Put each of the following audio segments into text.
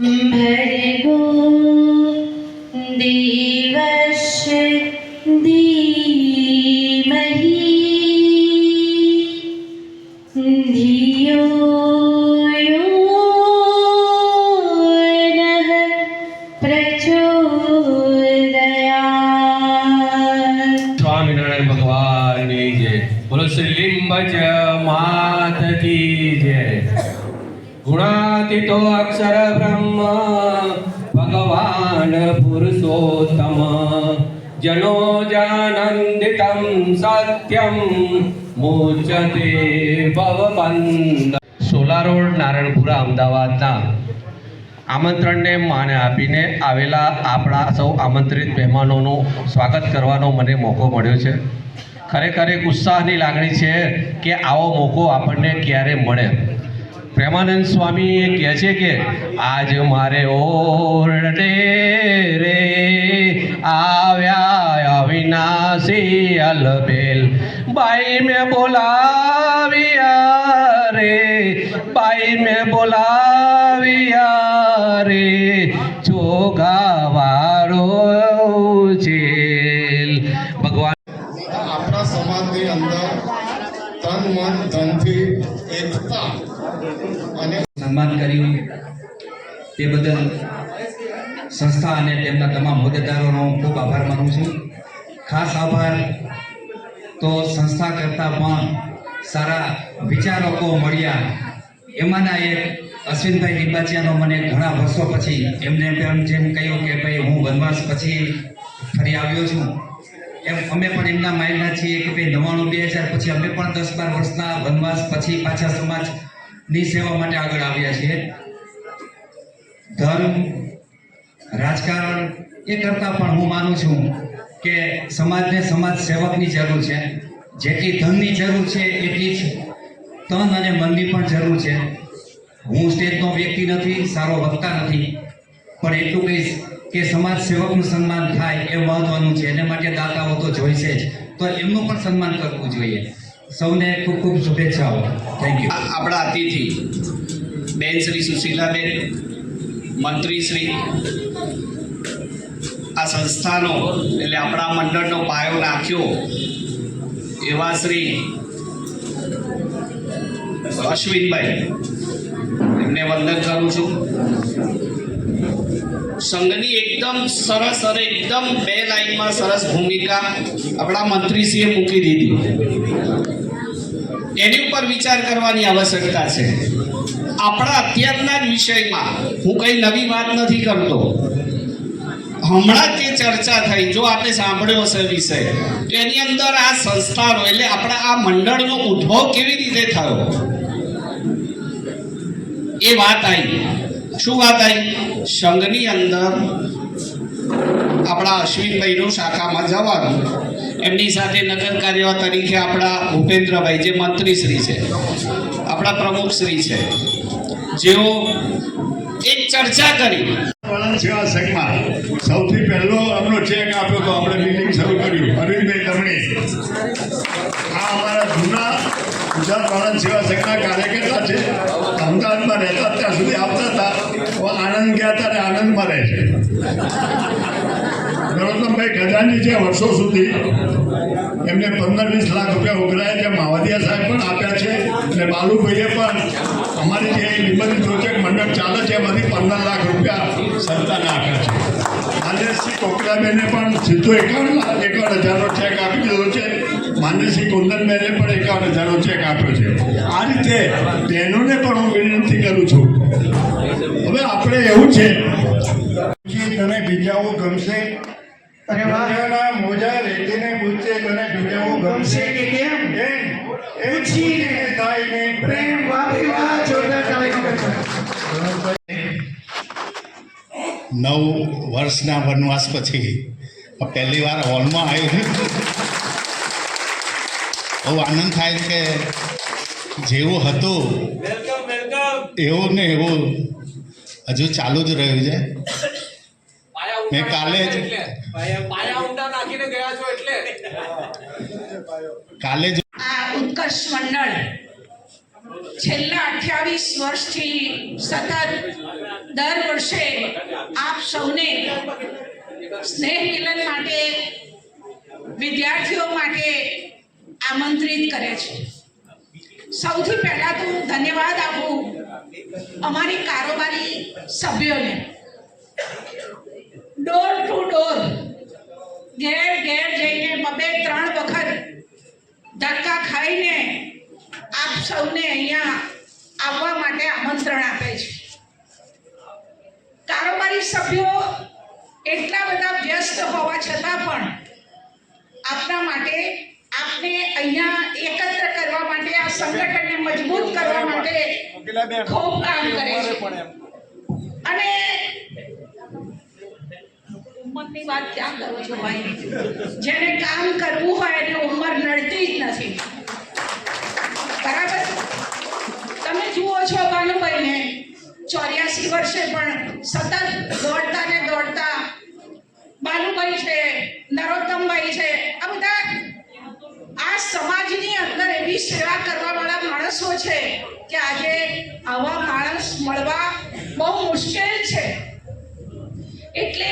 Mm-hmm. ભગવાન પુરુષોત્તમ જનો જાનંદિતમ સત્યમ મોચતે ભવબંધ સોલા રોડ નારાયણપુરા અમદાવાદના આમંત્રણને માને આપીને આવેલા આપણા સૌ આમંત્રિત મહેમાનોનું સ્વાગત કરવાનો મને મોકો મળ્યો છે. ખરેખર એક ઉત્સાહની લાગણી છે કે આવો મોકો આપણને ક્યારે મળે. પ્રેમાનંદ સ્વામી કહે છે કે, આજ મારે ઓરડે રે, આવ્યા અવિનાશી અલબેલ. બાઈ મેં બોલાવ્યા રે, બાઈ મેં બોલાવ્યા રે. સન્માન કર્યું. તે બદલ સંસ્થા અને તેમના તમામ હોદ્દેદારોનો હું ખૂબ આભાર માનું છું. ખાસ આભાર. તો સંસ્થા કરતાં પણ સારા વિચારકો મળ્યા. એમાંના એક અશ્વિનભાઈ લિંબાચિયાનો મને ઘણા વર્ષો પછી એમને પણ જેમ કહ્યું કે, ભાઈ, હું વનવાસ પછી ફરી આવ્યો છું. એમ અમે પણ એમના માઇન્ડના છીએ કે, ભાઈ, નવ્વાણું, બે હજાર પછી અમે પણ દસ બાર વર્ષના વનવાસ પછી પાછા સમાજની સેવા માટે આગળ આવ્યા છીએ. ધર્મ, રાજકારણ એ કરતાં પણ હું માનું છું કે સમાજને સમાજ સેવકની જરૂર છે. જેટલી ધનની જરૂર છે એટલી જ તન અને મનની પણ જરૂર છે. હું સ્ટેજનો વ્યક્તિ નથી, સારો વક્તા નથી. પણ એટલું કહીશ કે સમાજ સેવકનું સન્માન થાય એ મહત્વનું છે. એને માટે દાતાઓ તો જોઈશે જ. તો એમનું પણ સન્માન કરવું જોઈએ. સૌને ખૂબ ખૂબ શુભેચ્છાઓ. થેન્ક યુ આપણા અતિથિ, બેન શ્રી સુશીલાબેન, મંત્રી શ્રી, આ સંસ્થાનો, એટલે આપણા મંડળનો પાયો નાખ્યો એવા શ્રી અશ્વિનભાઈ. એમને વંદન કરું છું. સંઘની એકદમ સરસ અને એકદમ બે લાઈનમાં સરસ ભૂમિકા આપણા મંત્રીશ્રીએ મૂકી દીધી. એની ઉપર વિચાર કરવાની આવશ્યકતા છે. આપણા અત્યારના જ વિષયમાં હું કંઈ નવી વાત નથી કરતો. હમણાં જ ચર્ચા થઈ, જો આપણે સાંભળ્યો હશે વિષય, તો એની અંદર આ સંસ્થાનો એટલે આપણા આ મંડળનો ઉદ્ભવ કેવી રીતે થયો? એ વાત આવી શું વાત આવી સંઘની અંદર આપણા અશ્વિનભાઈનું શાખામાં જવાનું. એમની સાથે નગર કાર્યવાહ તરીકે આપણા ભૂપેન્દ્રભાઈ જે મંત્રીશ્રી છે, આપણા પ્રમુખશ્રી છે, જેઓ એક ચર્ચા કરી. સેવા સંઘમાં સૌથી પહેલો આપણો ચેક આપ્યો તો આપણે મિટિંગ શરૂ કર્યું. અરવિંદભાઈ તમણી આ અમારા જૂના ગુજરાત વળાંક સેવા સંઘના કાર્યકર્તા છે. અમદાવાદમાં રહેતા ત્યાં સુધી આવતા હતા. આણંદ ગયા ત્યારે આનંદમાં રહે છે. નરોત્તમભાઈ ગજાની છે વર્ષો સુધી. એમને પંદર વીસ લાખ રૂપિયા ઉઘરાયા છે. માવદિયા સાહેબ પણ આપ્યા છે. અને બાલુભાઈએ પણ અમારી જે નિબંધ પ્રોજેક્ટ મંડળ ચાલે છે, એમાંથી પંદર લાખ રૂપિયા સરકારને આપ્યા છે. આજે શ્રી કોકરાબેને પણ સીધો એકાવન એકાવન હજારનો ચેક આપી દીધો છે. શ્રી કુંદનબેને પણ એકાવન હજારનો ચેક આપ્યો છે. આ રીતે બહેનોને પણ હું વિનંતી કરું છું. હવે આપણે એવું છે કે તને બીજાઓ ગમશે. અરે વાહ. મોજા રેતીને પૂછે તને બીજાઓ ગમશે. કે કેમ? બેન એ પૂછીને. તાઈને પ્રેમ વાપી વાહ જોરદાર નવ વર્ષના વનવાસ પછી પહેલી વાર હોલમાં આવ્યું બહુ આનંદ થાય કે જેવું હતું એવું ને એવું હજુ ચાલુ જ રહ્યું છે. મેં કાલે જ કાલે જ આ ઉત્કર્ષ મંડળ છેલ્લા અઠ્યાવીસ વર્ષથી સતત દર વર્ષે આપ સૌને સ્નેહ મિલન માટે વિદ્યાર્થીઓ માટે આમંત્રિત કરે છે. સૌથી પહેલા તો હું ધન્યવાદ આપું અમારી કારોબારી સભ્યોને. ડોર ટુ ડોર ઘેર ઘેર જઈને બબે ત્રણ વખત ધક્કા ખાઈને આપ સૌને અહીંયા આવવા માટે આમંત્રણ આપે છે. કારોબારી સભ્યો એટલા બધા વ્યસ્ત હોવા છતાં પણ આપના માટે આપને અહીંયા એક આ સંગઠનને મજબૂત કરવા માટે ખૂબ કામ કરે છે. અને ઉંમરની વાત ક્યાં કરો છો ભાઈ? જેને કામ કરવું હોય એને ઉંમર નડતી જ નથી. બરાબર? તમે જુઓ છો ભાનુભાઈને, ચોર્યાસી વર્ષે પણ સતત દોડતા ને દોડતા બાલુભાઈ છે, નરોત્તમભાઈ છે આ બધા આ સમાજની અંદર એવી સેવા કરવા વાળા માણસો છે કે આજે આવા માણસ મળવા બહુ મુશ્કેલ છે. એટલે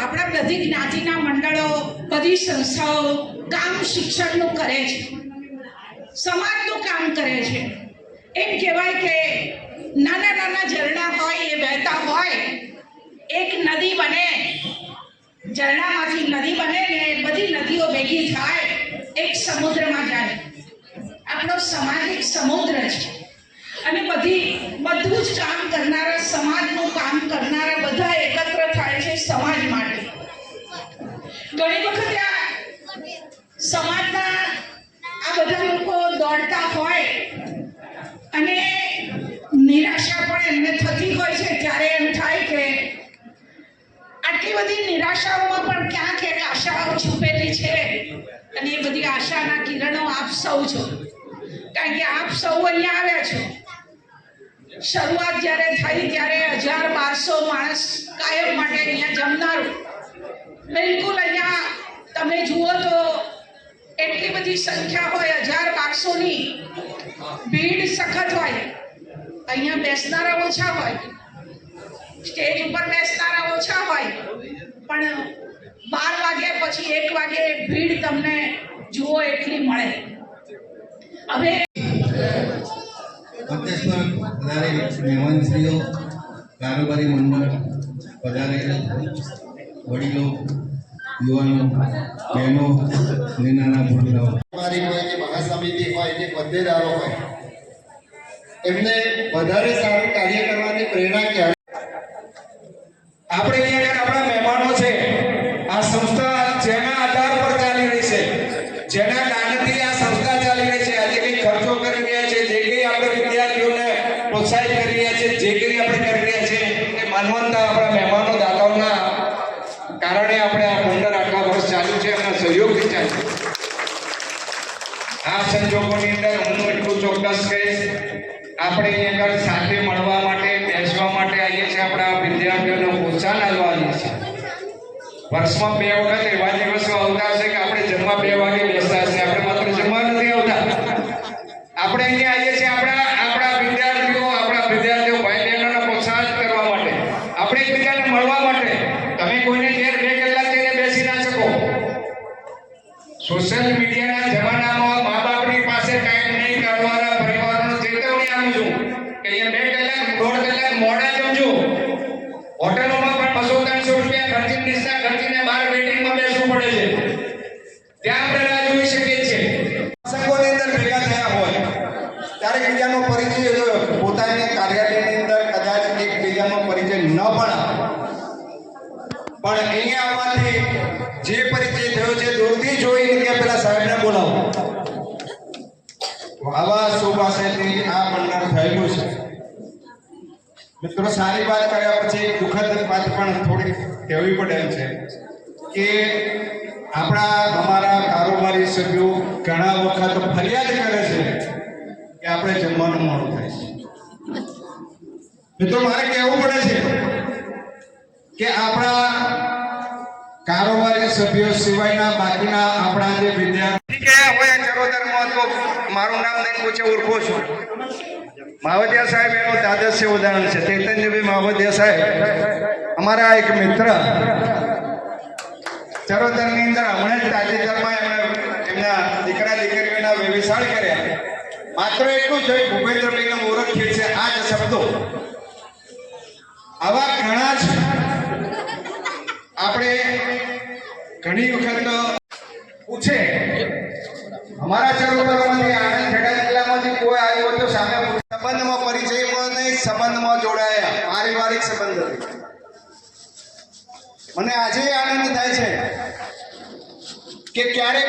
આપણા બધી જ્ઞાતિના મંડળો, બધી સંસ્થાઓ કામ શિક્ષણનું કરે છે. સમાજનું કામ કરે છે. એમ કહેવાય કે નાના નાના ઝરણા હોય, એ વહેતા હોય, એક નદી બને. ઝરણામાંથી નદી બને ને બધી નદીઓ ભેગી થાય. આપણો સમાજ એક સમુદ્ર છે. અને બધી, બધું જ કામ કરનારા, સમાજનું કામ કરનારા બધા એકત્ર થાય છે સમાજ માટે. ઘણી વખત આ સમાજના આ બધા લોકો દોડતા હોય અને નિરાશા પણ એમને થતી હોય છે. ત્યારે એમ થાય કે આટલી બધી નિરાશાઓમાં પણ ક્યાંક એક આશાઓ છુપેલી છે? અને એ બધી આશાના કિરણો આપ સૌ છો. કારણ કે આપ સૌ અહીંયા આવ્યા છો. શરૂઆત જ્યારે થઈ ત્યારે હજાર બારસો માણસ કાયમ માટે અહીંયા જમનારું. બિલકુલ અહીંયા તમે જુઓ તો એટલી બધી સંખ્યા હોય, હજાર બારસોની ભીડ સખત હોય. અહીંયા બેસનારા ઓછા હોય. સ્ટેજ ઉપર બેસનારા ઓછા હોય. પણ બાર વાગ્યા પછી એક વાગે ભીડ તમને જુઓ એટલી મળે. હવે પધારેલ મહેમાનશ્રીઓ કારોબારી મંડળ પધારેલ વડીલો, યુવાનો, બહેનો ને નાના અમારી હોય કે મહાસમિતિ હોય કે હોદ્દેદારો હોય, એમને વધારે સારું કાર્ય કરવાની પ્રેરણા ક્યારે આપણે અહીંયા આપણા મહેમાનો છે આ સંસ્થા જેના આધાર પર ચાલી રહી છે જેના દાનથી આ સંસ્થા ચાલી રહી છે આજે કઈ ખર્ચો કરી રહ્યા છે જે કઈ આપણે વિદ્યાર્થીઓને પ્રોત્સાહિત કરી રહ્યા છે, જે કરી આપણે કરી રહ્યા છે, એ માનવંતા આપણા મહેમાનો દાતાઓના કારણે આપણે આ મંડળ આટલા વર્ષ ચાલ્યું છે, એમના સહયોગથી ચાલ્યું. આ સંજોગોની અંદર હું એટલું ચોક્કસ કહીશ, આપણે આગળ સાથે મળવા માટે, બેસવા માટે આવીએ છીએ, આપણા વિદ્યાર્થીઓને પ્રોત્સાહન આપવા આવીએ છીએ વર્ષમાં બે વખત એવા દિવસો આવતા હશે કે આપણે જમવા બે વાગે બેસતા હશે, આપણે માત્ર જમવા નથી આવતા આપણે અહીંયા આવીએ છીએ આપણા આપણા વિદ્યાર્થીઓ આપણા વિદ્યાર્થીઓ ભાઈ બહેનોને પ્રોત્સાહિત કરવા માટે આપણે એકબીજાને મળવા માટે તમે કોઈને ઘેર બે કલાક જઈને બેસી ના શકો સોશિયલ મીડિયાના જમાનામાં મા બાપની પાસે ટાઈમ નહીં કાઢવાના પરિવારનો ચેતવણી આપું છું કે અહીંયા બે કલાક દોઢ કલાક મોડા જમજો હોટલોમાં પણ બસો ત્રણસો રૂપિયા ખર્ચીને ડિશના ખર્ચીને બહાર વેટિંગમાં બેસવું પડે છે ત્યાં આપણે રાહ જોઈ શકીએ છીએ સંઘોની અંદર ભેગા થયા હોય ત્યારે એકબીજાનો પરિચય પોતાની કાર્યાલયની અંદર કદાચ એકબીજાનો પરિચય ન પણ પણ અહીંયા આવવાથી જે પરિચય થયો છે, દૂરથી જોઈને કે પેલા સાહેબને બોલાવો. આવા સુભાષેથી આ મંડળ થયેલું છે. મિત્રો, સારી વાત કર્યા પછી દુઃખદ વાત પણ થોડીક કહેવી પડે એમ છે કે આપણા અમારા કારોબારી સભ્યો ઘણા વખત ફરિયાદ કરે છે. આપણે જમવાનું મોડું થાય છે. મિત્રો, મારે કહેવું પડે છે કે આપણા કારોબારી સભ્યો સિવાયના બાકીના આપણા જે વિદ્યાર્થી કે હોય ચરોતરમાં તો મારું નામ નહીં પૂછે, ઓળખો છું? માવદિયા સાહેબ, એનું તાદસ્ય ઉદાહરણ છે. ચૈતન્યભાઈ માવદિયા સાહેબ, અમારા એક મિત્ર. ચરોતરની અંદર હમણાં જ તાજેતરમાં એમણે એમના દીકરા દીકરીઓના વ્યવસાય કર્યા. માત્ર એટલું છે ભૂપેન્દ્રભાઈને ઓળખીએ છે, આ જ શબ્દો. આવા ઘણા જ આપણે ઘણી વખત પૂછે. અમારા ચરોતરમાંથી આણંદ ખેડા જિલ્લામાંથી કોઈ આવ્યો તો સામે સંબંધમાં પરિચયમાં નહીં, સંબંધમાં જોડાયા. પારિવારિક સંબંધ મને આજે આનંદ થાય છે કે ક્યારેક